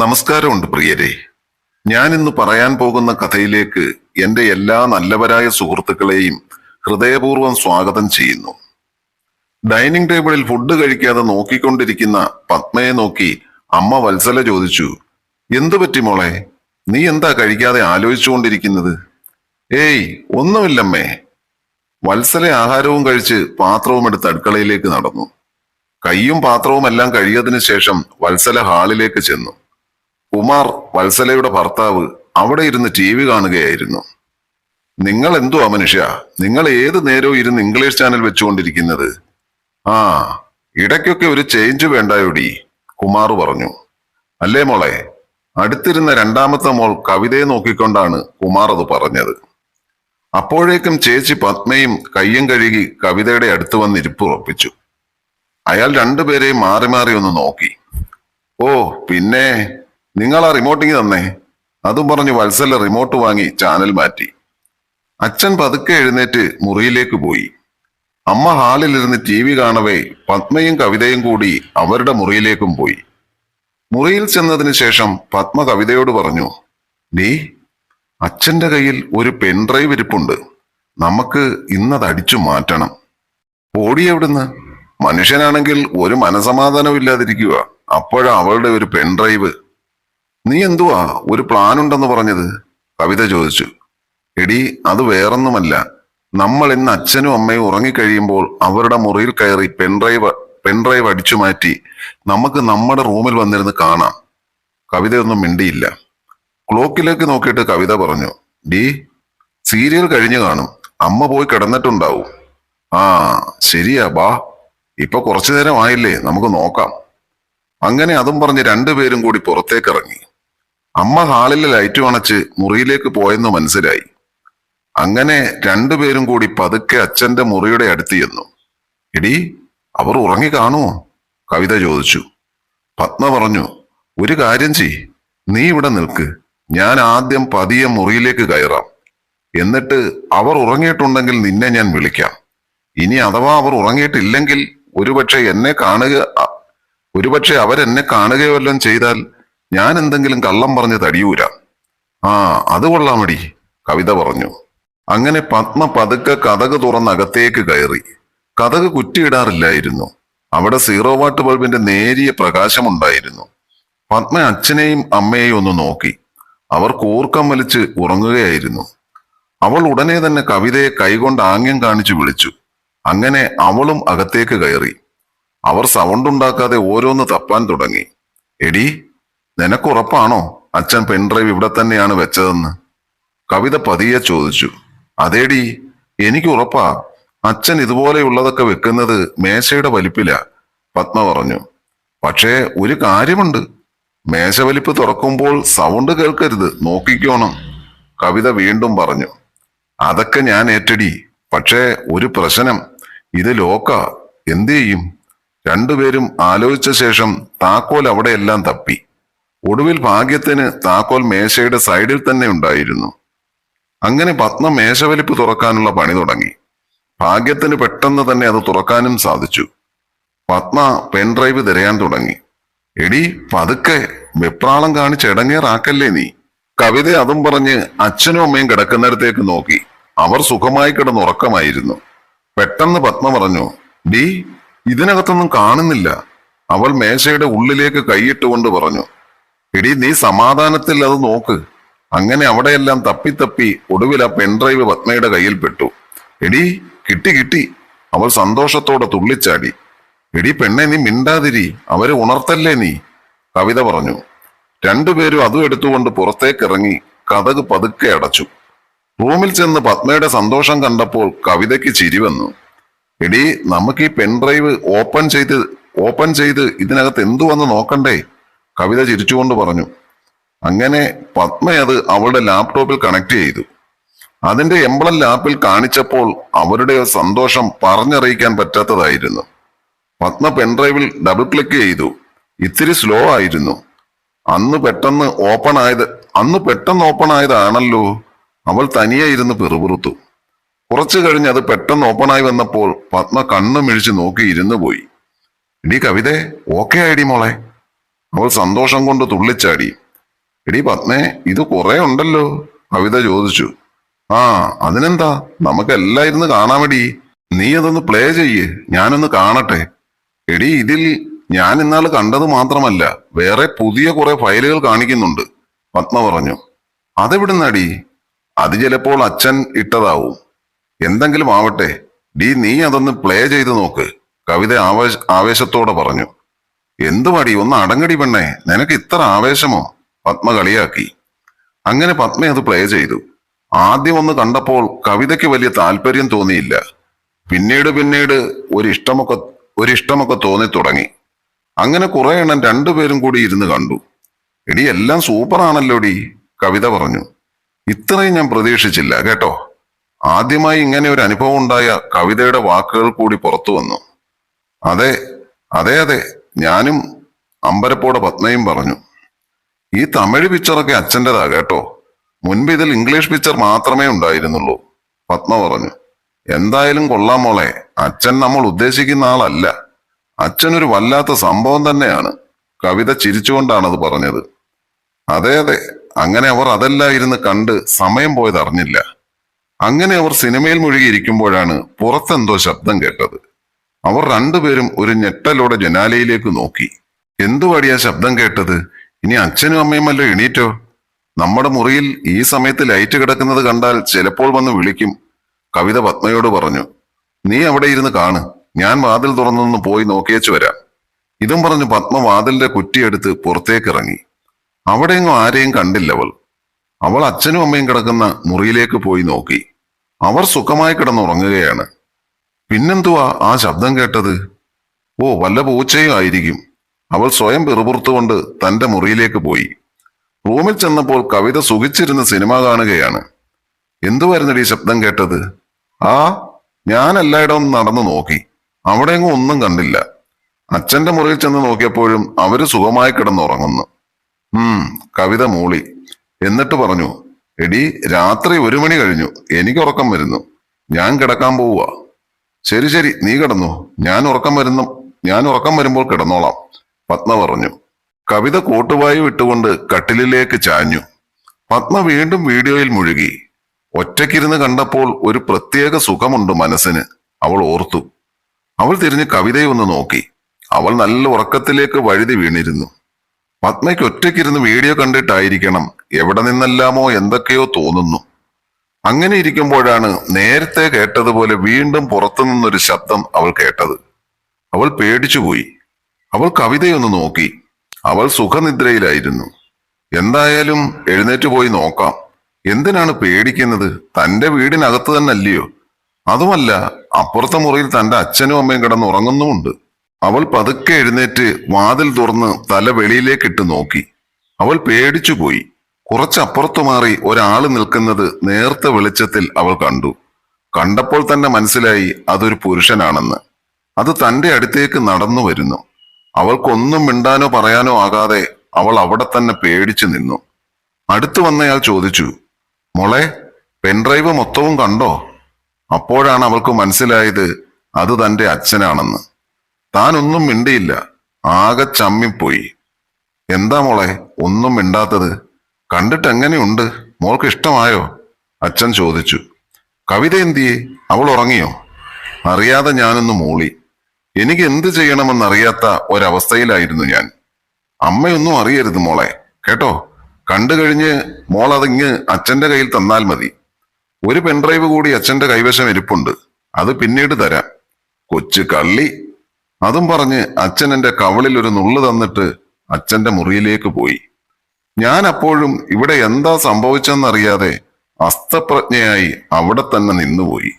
നമസ്കാരമുണ്ട് പ്രിയരെ. ഞാൻ ഇന്ന് പറയാൻ പോകുന്ന കഥയിലേക്ക് എന്റെ എല്ലാ നല്ലവരായ സുഹൃത്തുക്കളെയും ഹൃദയപൂർവം സ്വാഗതം ചെയ്യുന്നു. ഡൈനിങ് ടേബിളിൽ ഫുഡ് കഴിക്കാതെ നോക്കിക്കൊണ്ടിരിക്കുന്ന പത്മയെ നോക്കി അമ്മ വത്സല ചോദിച്ചു എന്തു പറ്റി മോളെ? നീ എന്താ കഴിക്കാതെ ആലോചിച്ചുകൊണ്ടിരിക്കുന്നത്? ഏയ് ഒന്നുമില്ലമ്മേ. വത്സല ആഹാരവും കഴിച്ച് പാത്രവും എടുത്ത് അടുക്കളയിലേക്ക് നടന്നു. കൈയും പാത്രവും എല്ലാം കഴിയതിനു ശേഷം വത്സല ഹാളിലേക്ക് ചെന്നു. കുമാർ വത്സലയുടെ ഭർത്താവ് അവിടെ ഇരുന്ന് ടി വി കാണുകയായിരുന്നു. നിങ്ങൾ എന്തുവാ മനുഷ്യ? നിങ്ങൾ ഏത് നേരവും ഇരുന്ന് ഇംഗ്ലീഷ് ചാനൽ വെച്ചുകൊണ്ടിരിക്കുന്നത്? ആ ഇടയ്ക്കൊക്കെ ഒരു ചേഞ്ച് വേണ്ടായോടി കുമാർ പറഞ്ഞു. അല്ലേ മോളെ? അടുത്തിരുന്ന രണ്ടാമത്തെ മോൾ കവിതയെ നോക്കിക്കൊണ്ടാണ് കുമാർ അത് പറഞ്ഞത്. അപ്പോഴേക്കും ചേച്ചി പത്മയും കയ്യും കഴുകി കവിതയുടെ അടുത്ത് വന്ന് ഇരിപ്പുറപ്പിച്ചു അയാൾ രണ്ടുപേരെയും മാറി മാറി ഒന്ന് നോക്കി. ഓ പിന്നെ? നിങ്ങൾ ആ റിമോട്ടിങ് തന്നേ. അതും പറഞ്ഞ് വത്സല റിമോട്ട് വാങ്ങി ചാനൽ മാറ്റി. അച്ഛൻ പതുക്കെ എഴുന്നേറ്റ് മുറിയിലേക്ക് പോയി. അമ്മ ഹാളിലിരുന്ന് ടി വി കാണവേ പത്മയും കവിതയും കൂടി അവരുടെ മുറിയിലേക്കും പോയി. മുറിയിൽ ചെന്നതിന് ശേഷം പത്മ കവിതയോട് പറഞ്ഞു നീ അച്ഛന്റെ കയ്യിൽ ഒരു പെൻഡ്രൈവ് ഇരിപ്പുണ്ട്. നമുക്ക് ഇന്നത് അടിച്ചു മാറ്റണം. ഓടി എവിടുന്ന്? മനുഷ്യനാണെങ്കിൽ ഒരു മനസമാധാനവും ഇല്ലാതിരിക്കുക. അപ്പോഴാ അവളുടെ ഒരു പെൻഡ്രൈവ് നീ എന്തുവാ? ഒരു പ്ലാൻ ഉണ്ടെന്ന് പറഞ്ഞത്? കവിത ചോദിച്ചു. എടി അത് വേറൊന്നുമല്ല. നമ്മൾ ഇന്ന് അച്ഛനും അമ്മയും ഉറങ്ങിക്കഴിയുമ്പോൾ അവരുടെ മുറിയിൽ കയറി പെൻഡ്രൈവ് പെൻഡ്രൈവ് അടിച്ചു മാറ്റി നമുക്ക് നമ്മുടെ റൂമിൽ വന്നിരുന്ന് കാണാം. കവിതയൊന്നും മിണ്ടിയില്ല. ക്ലോക്കിലേക്ക് നോക്കിയിട്ട് കവിത പറഞ്ഞു ഡി സീരിയൽ കഴിഞ്ഞു കാണും. അമ്മ പോയി കിടന്നിട്ടുണ്ടാവും. ആ ശരിയാ ബാ. ഇപ്പൊ കുറച്ചു നേരം ആയില്ലേ നമുക്ക് നോക്കാം. അങ്ങനെ അതും പറഞ്ഞ് രണ്ടുപേരും കൂടി പുറത്തേക്ക് ഇറങ്ങി അമ്മ ഹാളിലെ ലൈറ്റ് അണച്ച് മുറിയിലേക്ക് പോയെന്ന് മനസ്സിലായി. അങ്ങനെ രണ്ടുപേരും കൂടി പതുക്കെ അച്ഛന്റെ മുറിയുടെ അടുത്ത് ചെന്നു. എടി അവർ ഉറങ്ങി കാണുമോ കവിത ചോദിച്ചു. പത്മ പറഞ്ഞു ഒരു കാര്യം ചെയ് നീ ഇവിടെ നിൽക്ക്. ഞാൻ ആദ്യം പതിയെ മുറിയിലേക്ക് കയറാം. എന്നിട്ട് അവർ ഉറങ്ങിയിട്ടുണ്ടെങ്കിൽ നിന്നെ ഞാൻ വിളിക്കാം. ഇനി അഥവാ അവർ ഉറങ്ങിയിട്ടില്ലെങ്കിൽ ഒരുപക്ഷെ എന്നെ കാണുക ഒരുപക്ഷെ അവരെന്നെ കാണുകയോ വല്ലതും ചെയ്താൽ ഞാൻ എന്തെങ്കിലും കള്ളം പറഞ്ഞ് തടിയൂരാ. ആ അത് കൊള്ളാമടി കവിത പറഞ്ഞു. അങ്ങനെ പത്മ പതുക്കെ കഥക് തുറന്ന് അകത്തേക്ക് കയറി. കഥക് കുറ്റിയിടാറില്ലായിരുന്നു. അവിടെ സീറോ വാട്ട് ബൾബിന്റെ നേരിയ പ്രകാശമുണ്ടായിരുന്നു. പത്മ അച്ഛനെയും അമ്മയെയും ഒന്ന് നോക്കി. അവർ കൂർക്കം വലിച്ച് ഉറങ്ങുകയായിരുന്നു. അവൾ ഉടനെ തന്നെ കവിതയെ കൈകൊണ്ട് ആംഗ്യം കാണിച്ചു വിളിച്ചു. അങ്ങനെ അവളും അകത്തേക്ക് കയറി. അവർ സൗണ്ട് ഉണ്ടാക്കാതെ ഓരോന്ന് തപ്പാൻ തുടങ്ങി. എടി നിനക്കുറപ്പാണോ? അച്ഛൻ പെൻഡ്രൈവ് ഇവിടെ തന്നെയാണ് വെച്ചതെന്ന്. കവിത പതിയെ ചോദിച്ചു. അതേടി എനിക്ക് ഉറപ്പാ അച്ഛൻ ഇതുപോലെയുള്ളതൊക്കെ വെക്കുന്നത് മേശയുടെ വലിപ്പില പത്മ പറഞ്ഞു. പക്ഷേ ഒരു കാര്യമുണ്ട്. മേശ വലിപ്പ് തുറക്കുമ്പോൾ സൗണ്ട് കേൾക്കരുത് നോക്കിക്കോണം കവിത വീണ്ടും പറഞ്ഞു. അതൊക്കെ ഞാൻ ഏറ്റടി പക്ഷേ ഒരു പ്രശ്നം ഇത് ലോക്ക എന്തു ചെയ്യും? രണ്ടുപേരും ആലോചിച്ച ശേഷം താക്കോൽ അവിടെയെല്ലാം തപ്പി. ഒടുവിൽ ഭാഗ്യത്തിന് താക്കോൽ മേശയുടെ സൈഡിൽ തന്നെ ഉണ്ടായിരുന്നു. അങ്ങനെ പത്മ മേശവലിപ്പ് തുറക്കാനുള്ള പണി തുടങ്ങി. ഭാഗ്യത്തിന് പെട്ടെന്ന് തന്നെ അത് തുറക്കാനും സാധിച്ചു. പത്മ പെൻഡ്രൈവ് തിരയാൻ തുടങ്ങി. എടി പതുക്കെ വെപ്രാളം കാണിച്ച് ഇടങ്ങേറാക്കല്ലേ നീ? കവിത അതും പറഞ്ഞ് അച്ഛനും അമ്മയും കിടക്കുന്നിടത്തേക്ക് നോക്കി. അവർ സുഖമായി കിടന്നുറക്കമായിരുന്നു പെട്ടെന്ന് പത്മ പറഞ്ഞു ഡി ഇതിനകത്തൊന്നും കാണുന്നില്ല. അവൾ മേശയുടെ ഉള്ളിലേക്ക് കൈയിട്ടുകൊണ്ട് പറഞ്ഞു എടി നീ സമാധാനത്തിൽ അത് നോക്ക്. അങ്ങനെ അവിടെയെല്ലാം തപ്പി തപ്പി ഒടുവിൽ ആ പെൻഡ്രൈവ് പത്മയുടെ കയ്യിൽ പെട്ടു. എടി കിട്ടി കിട്ടി. അവൾ സന്തോഷത്തോടെ തുള്ളിച്ചാടി. എടി പെണ്ണെ നീ മിണ്ടാതിരി. അവരെ ഉണർത്തല്ലേ നീ? കവിത പറഞ്ഞു. രണ്ടുപേരും അതും എടുത്തുകൊണ്ട് പുറത്തേക്കിറങ്ങി കഥക് പതുക്കെ അടച്ചു. റൂമിൽ ചെന്ന് പത്മയുടെ സന്തോഷം കണ്ടപ്പോൾ കവിതയ്ക്ക് ചിരി വന്നു. എടി നമുക്ക് ഈ പെൻഡ്രൈവ് ഓപ്പൺ ചെയ്ത് ഓപ്പൺ ചെയ്ത് ഇതിനകത്ത് എന്തു വന്ന് നോക്കണ്ടേ? കവിത ചിരിച്ചുകൊണ്ട് പറഞ്ഞു അങ്ങനെ പത്മ അത് അവളുടെ ലാപ്ടോപ്പിൽ കണക്ട് ചെയ്തു. അതിന്റെ എംബ്ലം ലാപ്പിൽ കാണിച്ചപ്പോൾ അവരുടെ സന്തോഷം പറഞ്ഞറിയിക്കാൻ പറ്റാത്തതായിരുന്നു. പത്മ പെൻഡ്രൈവിൽ ഡബിൾ ക്ലിക്ക് ചെയ്തു. ഇത്തിരി സ്ലോ ആയിരുന്നു. അന്ന് പെട്ടെന്ന് ഓപ്പൺ ആയത് അന്ന് പെട്ടെന്ന് ഓപ്പൺ ആയതാണല്ലോ. അവൾ തനിയെ ഇരുന്ന് പിറുപിറുത്തു. കുറച്ചു കഴിഞ്ഞ് അത് പെട്ടെന്ന് ഓപ്പൺ ആയി വന്നപ്പോൾ പത്മ കണ്ണു മിഴിച്ച് നോക്കി ഇരുന്നു പോയി. ഇനി കവിത ഓക്കെ ആയിടി മോളെ. അവൾ സന്തോഷം കൊണ്ട് തുള്ളിച്ചാടി. എടി പത്മേ ഇത് കുറെ ഉണ്ടല്ലോ കവിത ചോദിച്ചു. ആ അതിനെന്താ? നമുക്ക് എല്ലാം ഇരുന്ന് കാണാമടി. നീ അതൊന്ന് പ്ലേ ചെയ്യേ ഞാനൊന്ന് കാണട്ടെ. എടി ഇതിൽ ഞാൻ ഇന്നാൾ കണ്ടത് മാത്രമല്ല വേറെ പുതിയ കുറെ ഫയലുകൾ കാണിക്കുന്നുണ്ട് പത്മ പറഞ്ഞു. അതെവിടുന്നടി? അത് ചിലപ്പോൾ അച്ഛൻ ഇട്ടതാവും. എന്തെങ്കിലും ആവട്ടെ. ഡി നീ അതൊന്ന് പ്ലേ ചെയ്ത് നോക്ക് കവിത ആവേശ ആവേശത്തോടെ പറഞ്ഞു. എന്തുവാടി? ഒന്ന് അടങ്ങടി പെണ്ണേ. നിനക്ക് ഇത്ര ആവേശമോ? പത്മ കളിയാക്കി. അങ്ങനെ പത്മ അത് പ്ലേ ചെയ്തു. ആദ്യം ഒന്ന് കണ്ടപ്പോൾ കവിതയ്ക്ക് വലിയ താല്പര്യം തോന്നിയില്ല. പിന്നീട് പിന്നീട് ഒരിഷ്ടമൊക്കെ ഒരിഷ്ടമൊക്കെ തോന്നി തുടങ്ങി. അങ്ങനെ കുറെ എണ്ണം രണ്ടുപേരും കൂടി ഇരുന്ന് കണ്ടു. എടി എല്ലാം സൂപ്പറാണല്ലോ ഡി കവിത പറഞ്ഞു. ഇത്രയും ഞാൻ പ്രതീക്ഷിച്ചില്ല കേട്ടോ? ആദ്യമായി ഇങ്ങനെ ഒരു അനുഭവം ഉണ്ടായ കവിതയുടെ വാക്കുകൾ കൂടി പുറത്തു വന്നു. അതെ അതെ അതെ. ഞാനും അമ്പരപ്പോടെ പത്മയും പറഞ്ഞു ഈ തമിഴ് പിക്ചറൊക്കെ അച്ഛന്റെതാ കേട്ടോ. മുൻപ് ഇതിൽ ഇംഗ്ലീഷ് പിക്ചർ മാത്രമേ ഉണ്ടായിരുന്നുള്ളൂ പത്മ പറഞ്ഞു. എന്തായാലും കൊള്ളാം മോളെ. അച്ഛൻ നമ്മൾ ഉദ്ദേശിക്കുന്ന ആളല്ല. അച്ഛനൊരു വല്ലാത്ത സംഭവം തന്നെയാണ്. കവിത ചിരിച്ചുകൊണ്ടാണത് പറഞ്ഞത്. അതെ അതെ. അങ്ങനെ അവർ അതെല്ലാം ഇരുന്ന് കണ്ട് സമയം പോയത് അറിഞ്ഞില്ല. അങ്ങനെ അവർ സിനിമയിൽ മുഴുകിയിരിക്കുമ്പോഴാണ് പുറത്തെന്തോ ശബ്ദം കേട്ടത്. അവർ രണ്ടുപേരും ഒരു ഞെട്ടലോടെ ജനാലയിലേക്ക് നോക്കി. എന്തുവാടിയാ ശബ്ദം കേട്ടത്? ഇനി അച്ഛനും അമ്മയും വല്ല എണീറ്റോ? നമ്മുടെ മുറിയിൽ ഈ സമയത്ത് ലൈറ്റ് കിടക്കുന്നത് കണ്ടാൽ ചിലപ്പോൾ വന്ന് വിളിക്കും. കവിത പത്മയോട് പറഞ്ഞു നീ അവിടെ ഇരുന്ന് കാണു. ഞാൻ വാതിൽ തുറന്നൊന്ന് പോയി നോക്കിയേച്ചു വരാം. ഇതും പറഞ്ഞ് പത്മ വാതിലിന്റെ കുറ്റിയെടുത്ത് പുറത്തേക്ക് ഇറങ്ങി അവിടെയെങ്ങും ആരെയും കണ്ടില്ല അവൾ. അവൾ അച്ഛനും അമ്മയും കിടക്കുന്ന മുറിയിലേക്ക് പോയി നോക്കി. അവർ സുഖമായി കിടന്നുറങ്ങുകയാണ്. പിന്നെന്തുവാ ആ ശബ്ദം കേട്ടത്? ഓ വല്ല പൂച്ചയും ആയിരിക്കും. അവൾ സ്വയം പിറുപുറത്തുകൊണ്ട് തന്റെ മുറിയിലേക്ക് പോയി. റൂമിൽ ചെന്നപ്പോൾ കവിത സുഖിച്ചിരുന്ന സിനിമ കാണുകയാണ്. എന്തുവായിരുന്നടി ശബ്ദം കേട്ടത്? ആ ഞാൻ എല്ലായിടവും നടന്നു നോക്കി. അവിടെയെങ്ങും ഒന്നും കണ്ടില്ല. അച്ഛന്റെ മുറിയിൽ ചെന്ന് നോക്കിയപ്പോഴും അവർ സുഖമായി കിടന്നുറങ്ങുന്നു. ഉം കവിത മൂളി. എന്നിട്ട് പറഞ്ഞു എടി രാത്രി ഒരു മണി കഴിഞ്ഞു. എനിക്ക് ഉറക്കം വരുന്നു. ഞാൻ കിടക്കാൻ പോവുക ശരി ശരി നീ കിടന്നു. ഞാൻ ഉറക്കം വരുന്നു ഞാൻ ഉറക്കം വരുമ്പോൾ കിടന്നോളാം. പത്മ പറഞ്ഞു. കവിത കൂട്ടുവായി വിട്ടുകൊണ്ട് കട്ടിലിലേക്ക് ചാഞ്ഞു. പത്മ വീണ്ടും വീഡിയോയിൽ മുഴുകി. ഒറ്റയ്ക്കിരുന്ന് കണ്ടപ്പോൾ ഒരു പ്രത്യേക സുഖമുണ്ട് മനസ്സിന്. അവൾ ഓർത്തു. അവൾ തിരിഞ്ഞ് കവിതയെ ഒന്ന് നോക്കി. അവൾ നല്ല ഉറക്കത്തിലേക്ക് വഴുതി വീണിരുന്നു. പത്മയ്ക്ക് ഒറ്റയ്ക്കിരുന്ന് വീഡിയോ കണ്ടിട്ടായിരിക്കണം എവിടെ നിന്നെല്ലാമോ എന്തൊക്കെയോ തോന്നുന്നു. അങ്ങനെ ഇരിക്കുമ്പോഴാണ് നേരത്തെ കേട്ടതുപോലെ വീണ്ടും പുറത്തുനിന്നൊരു ശബ്ദം അവൾ കേട്ടത്. അവൾ പേടിച്ചുപോയി അവൾ കവിതയൊന്ന് നോക്കി. അവൾ സുഖനിദ്രയിലായിരുന്നു. എന്തായാലും എഴുന്നേറ്റ് പോയി നോക്കാം. എന്തിനാണ് പേടിക്കുന്നത്? തന്റെ വീടിനകത്ത് തന്നെ അല്ലയോ അതുമല്ല അപ്പുറത്തെ മുറിയിൽ തന്റെ അച്ഛനും അമ്മയും കിടന്ന് ഉറങ്ങുന്നുമുണ്ട് അവൾ പതുക്കെ എഴുന്നേറ്റ് വാതിൽ തുറന്ന് തല വെളിയിലേക്കിട്ട് നോക്കി. അവൾ പേടിച്ചുപോയി കുറച്ചപ്പുറത്തു മാറി ഒരാൾ നിൽക്കുന്നത് നേർത്ത വെളിച്ചത്തിൽ അവൾ കണ്ടു. കണ്ടപ്പോൾ തന്നെ മനസ്സിലായി അതൊരു പുരുഷനാണെന്ന്. അത് തന്റെ അടുത്തേക്ക് നടന്നു വരുന്നു. അവൾക്കൊന്നും മിണ്ടാനോ പറയാനോ ആകാതെ അവൾ അവിടെ തന്നെ പേടിച്ചു നിന്നു. അടുത്തു വന്നയാൾ ചോദിച്ചു മോളെ പെൻഡ്രൈവ് മൊത്തവും കണ്ടോ? അപ്പോഴാണ് അവൾക്ക് മനസ്സിലായത് അത് തന്റെ അച്ഛനാണെന്ന്. താനൊന്നും മിണ്ടിയില്ല ആകെ ചമ്മിപ്പോയി. എന്താ മോളെ ഒന്നും മിണ്ടാത്തത്? കണ്ടിട്ട് എങ്ങനെയുണ്ട് മോൾക്ക് ഇഷ്ടമായോ? അച്ഛൻ ചോദിച്ചു. കവിത എന്തിയെ? അവൾ ഉറങ്ങിയോ? അറിയാതെ ഞാനൊന്ന് മൂളി. എനിക്ക് എന്ത് ചെയ്യണമെന്നറിയാത്ത ഒരവസ്ഥയിലായിരുന്നു ഞാൻ. അമ്മയൊന്നും അറിയരുത് മോളെ. കേട്ടോ? കണ്ടു കഴിഞ്ഞ് മോൾ അതിങ്ങ് അച്ഛന്റെ കയ്യിൽ തന്നാൽ മതി. ഒരു പെൻഡ്രൈവ് കൂടി അച്ഛന്റെ കൈവശം ഇരിപ്പുണ്ട്. അത് പിന്നീട് തരാം. കൊച്ചു കള്ളി. അതും പറഞ്ഞ് അച്ഛൻ എന്റെ കവളിൽ ഒരു നുള്ളു തന്നിട്ട് അച്ഛന്റെ മുറിയിലേക്ക് പോയി. ഞാൻ അപ്പോഴും ഇവിടെ എന്താ സംഭവിച്ചെന്നറിയാതെ അസ്തപ്രജ്ഞയായി അവിടെ തന്നെ നിന്നുപോയി.